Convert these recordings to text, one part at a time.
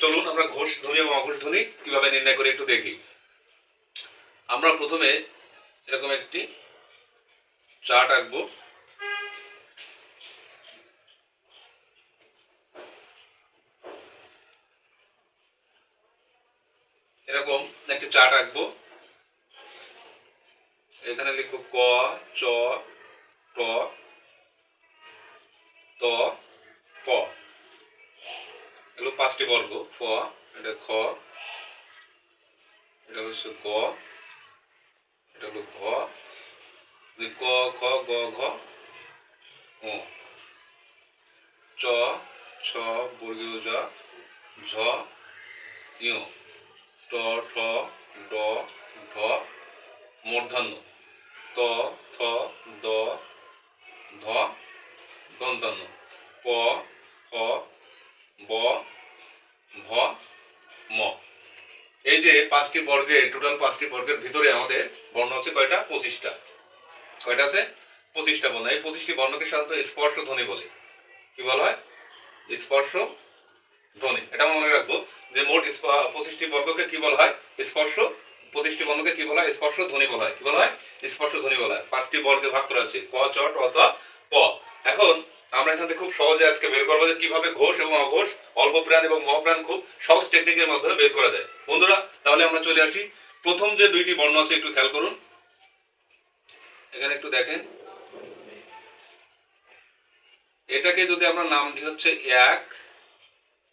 চলুন আমরা ঘোষ ধ্বনি এবং অঘোষ ধ্বনি কীভাবে নির্ণয় করি একটু দেখি। আমরা প্রথমে এরকম একটি চার্ট আঁকবো। এরকম একটি চার্ট আঁকবো। এখানে লিখব ক, চ, ট, ত, প। এগুলো পাঁচটি বর্গ ক এটা খ, এটা হচ্ছে গ, এটা হলো ঘ ক, খ, গ, ঘ চ, ছ, বর্গীয় জ ঝ ইয় ট, ঠ, ড ঢ মূর্ধন্য ত, থ, দ, ধ দন্তান্ন প, খ, ব ভ, ম। এই যে পাঁচটি বর্গের টোটাল পাঁচটি বর্গের ভিতরে আমাদের বর্ণ আছে কয়টা? পঁচিশটা। কয়টা আছে? পঁচিশটা বর্ণ। এই পঁচিশটি বর্ণকে সাধারণত স্পর্শ ধ্বনি বলে। কি বলা হয়? স্পর্শ ধ্বনি। এটা মনে রাখব যে মোট পঁচিশটি বর্গকে কি বলা হয়? স্পর্শ, পঁচিশটি বর্ণকে কি বলা হয়? স্পর্শ ধ্বনি বলা হয়। কি বলা হয়? স্পর্শ ধ্বনি বলা হয়। পাঁচটি বর্গে ভাগ করা আছে। ক, চ, ট, ত, প। এখন আমরা এখান থেকে খুব সহজে আজকে বের করব যে কীভাবে ঘোষ এবং অঘোষ অল্প প্রাণ এবং মহাপ্রাণ খুব সহজ টেকনিকের মাধ্যমে বের করা যায়। বন্ধুরা, তাহলে আমরা চলে আসি। প্রথম যে দুইটি বর্ণ আছে, একটু খেয়াল করুন। এখানে একটু দেখেন। এটাকে যদি আমরা নাম দিই হচ্ছে এক,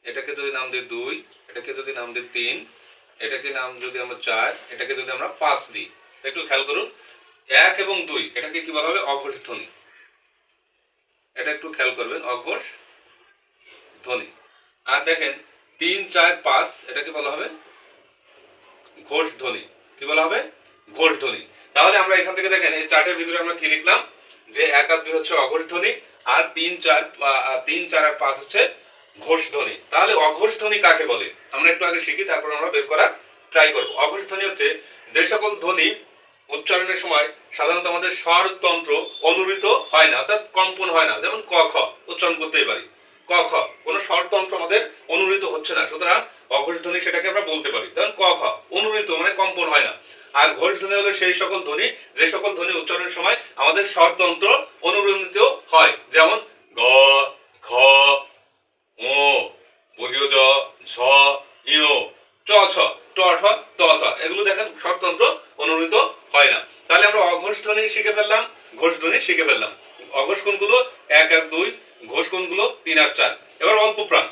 এটাকে যদি নাম দিই দুই, এটাকে যদি নাম দিই তিন, এটাকে নাম যদি আমরা চার, এটাকে যদি আমরা পাঁচ দিই। একটু খেয়াল করুন। এক এবং দুই, এটাকে কি বলা হবে? অঘোষ ধ্বনি এটা একটু খেয়াল করবেন, অঘোষ ধ্বনি। আর দেখেন, তিন, চার, পাঁচ এটাকে বলা হবে? ঘোষ ধ্বনি। কি বলা হবে? ঘোষ ধ্বনি। তাহলে আমরা এখান থেকে দেখেন, এই চার্টের ভিতরে আমরা কি লিখলাম? যে এক আর দুই হচ্ছে অঘোষ ধ্বনি, আর তিন, চার তিন, চার, আর পাঁচ হচ্ছে ঘোষ ধ্বনি। তাহলে অঘোষ ধ্বনি কাকে বলে? আমরা একটু আগে শিখি, তারপর আমরা বের করার ট্রাই করব। অঘোষ ধ্বনি হচ্ছে যে সকল ধ্বনি উচ্চারণের সময় সাধারণত আমাদের স্বরতন্ত্র অনুরিত হয় না, অর্থাৎ কম্পন হয় না, যেমন ক, খ, উচ্চারণ করতেই পারি। ক, খ, কোনো স্বরতন্ত্র আমাদের অনুরিত হচ্ছে না, সুতরাং অঘোষ ধ্বনি সেটাকে আমরা বলতে পারি। যেমন ক, খ অনুরিত মানে কম্পন হয় না। আর ঘোষ ধ্বনি হলো সেই সকল ধ্বনি, যে সকল ধ্বনি উচ্চারণের সময় আমাদের স্বরতন্ত্র অনুরণিত হয়, যেমন গ ঘ ও বর্গীয় জ ঝ ইয় চ ছ ট ঠ ত থ এগুলো দেখেন স্বরতন্ত্র অনুরণিত হয় না তাহলে আমরা অঘোষ ধ্বনি ঘোষ ধ্বনি শিখে ফেললাম। অঘোষ কোনগুলো? এক আর দুই, ঘোষ কোনগুলো? তিন আর চার। এবার অল্প প্রাণ।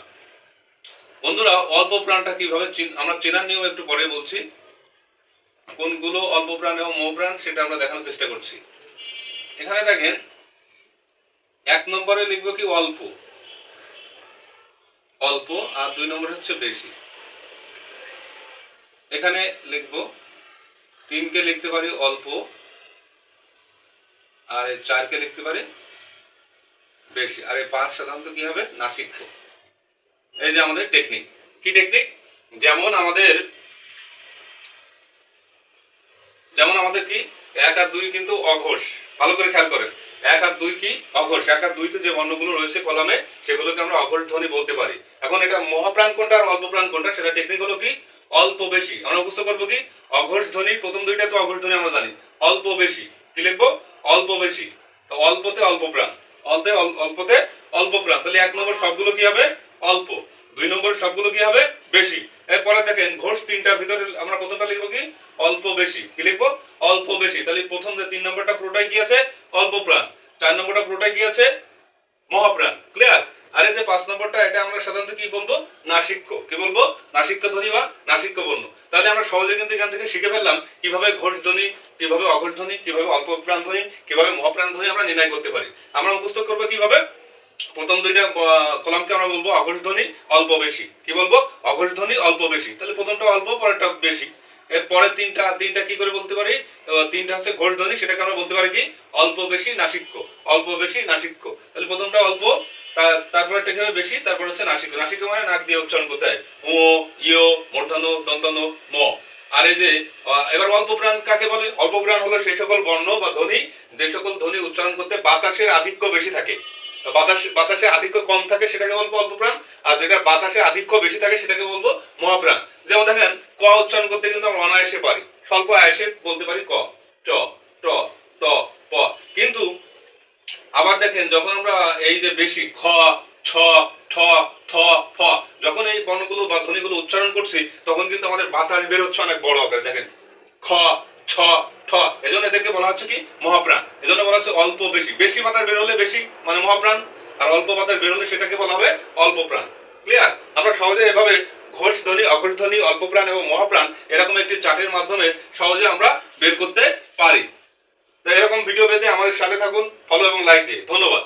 বন্ধুরা, অল্প প্রাণটা কীভাবে আমরা চেনার নিয়ম একটু পরে বলছি। কোনগুলো অল্প প্রাণ এবং মোহ প্রাণ, সেটা আমরা দেখানোর চেষ্টা করছি। এখানে দেখেন, এক নম্বরে লিখব কি অল্প। অল্প আর দুই নম্বর হচ্ছে বেশি। এখানে লিখব, তিনকে লিখতে পারি অল্প। আর এই চারকে লিখতে পারি? বেশি। আর এই পাঁচ সাধারণত কি হবে? নাসিক্য। এই যে আমাদের টেকনিক কি টেকনিক যেমন আমাদের যেমন আমাদের কি? এক আর দুই কিন্তু অঘোষ। ভালো করে খেয়াল করেন। এক আর দুই কি? অঘোষ। এক আর দুইতে যে বর্ণগুলো রয়েছে কলামে, সেগুলোকে আমরা অঘোষ ধ্বনি বলতে পারি। এখন এটা মহাপ্রাণ কোনটা আর অল্প প্রাণ কোনটা, সেটা টেকনিক হলো কি? অল্প বেশি। আমরা বুঝতে পারব কি? অঘোষ ধ্বনি, প্রথম দুইটা তো অঘোষ ধ্বনি আমরা জানি। অল্প বেশি। কি লিখব? অল্প বেশি। তো অল্পতে অল্প প্রাণ। অল্পে অল্পতে অল্প প্রাণ। তাহলে এক নম্বর সবগুলো কি হবে? অল্প। দুই নম্বর সবগুলো কি হবে? বেশি। এরপরে দেখেন, ঘোষ তিনটা, ভিতরে আমরা প্রথমটা লিখব কি? অল্প বেশি। কি লিখব? অল্প বেশি। তাহলে প্রথম যে তিন নম্বরটা পুরোটাই কি আছে? অল্প প্রাণ। চার নম্বরটা পুরোটাই কি আছে? মহাপ্রাণ। ক্লিয়ার আর এই যে পাঁচ নম্বরটা, এটা আমরা সাধারণত কি বলব? নাসিক্য। কি বলব? নাসিক্য ধ্বনি বা নাসিক্য বর্ণ। তাহলে আমরা সহজে কিন্তু এখান থেকে শিখে ফেললাম কীভাবে ঘোষ ধ্বনি, কীভাবে অঘোষ ধ্বনি, কীভাবে অল্প প্রাণ ধ্বনি, কীভাবে মহাপ্রাণ ধ্বনি আমরা নির্ণয় করতে পারি। আমরা মুখস্থ করব কীভাবে? প্রথম দুইটা কলামকে আমরা বলব অঘোষ ধ্বনি, অল্প বেশি। কি বলব? অঘোষ ধ্বনি, অল্প বেশি। তাহলে প্রথমটা অল্প, পরেরটা বেশি। এর পরে তিনটা তিনটা কি করে বলতে পারি? তিনটা হচ্ছে ঘোষ ধ্বনি, সেটাকে আমরা বলতে পারি কি? অল্প বেশি নাসিক্য। অল্প বেশি নাসিক্য। তাহলে প্রথমটা অল্প তারপরে টেকে হবে বেশি, তারপর হচ্ছে নাসিক্য নাসিক্য মানে নাক দিয়ে উচ্চারণ করতে হয়। ও ইয়, মূর্ধন্য, দন্তন্য, ম। আর এই যে এবার অল্প প্রাণ কাকে বলে? অল্প প্রাণ হলো সেই সকল বর্ণ বা ধ্বনি, যে সকল ধ্বনি উচ্চারণ করতে বাতাসের আধিক্য বেশি থাকে। বাতাস বাতাসে আধিক্য কম থাকে, সেটাকে বলব অল্প প্রাণ আর আর যেটা বাতাসে আধিক্য বেশি থাকে, সেটাকে বলব মহাপ্রাণ। যেমন দেখেন, ক উচ্চারণ করতে কিন্তু আমরা অনায়াসে পারি। স্বল্প আয়াসে বলতে পারি ক। ট ট, ত, প। কিন্তু আবার দেখেন, যখন আমরা এই যে বেশি খ ছ ঠ, থ, ফ, যখন এই বর্ণগুলো বা ধ্বনিগুলো উচ্চারণ করছি, তখন কিন্তু আমাদের বাতাস বের হচ্ছে অনেক বড় আকারে। দেখেন, খ, ছ, ঠ, এজন্য এদেরকে বলা হচ্ছে কি? মহাপ্রাণ। এজন্য বলা হচ্ছে অল্প বেশি। বেশি বাতাস বের হলে বেশি মানে মহাপ্রাণ, আর অল্প বাতাস বের হলে সেটাকে বলা হবে অল্প প্রাণ। ক্লিয়ার? আমরা সহজে এভাবে ঘোষ ধ্বনি, অঘোষ ধ্বনি, অল্প প্রাণ এবং মহাপ্রাণ এরকম একটি চার্টের মাধ্যমে সহজে আমরা বের করতে পারি। তো এরকম ভিডিও পেতে আমাদের সাথে থাকুন ফলো এবং লাইক দিয়ে। ধন্যবাদ।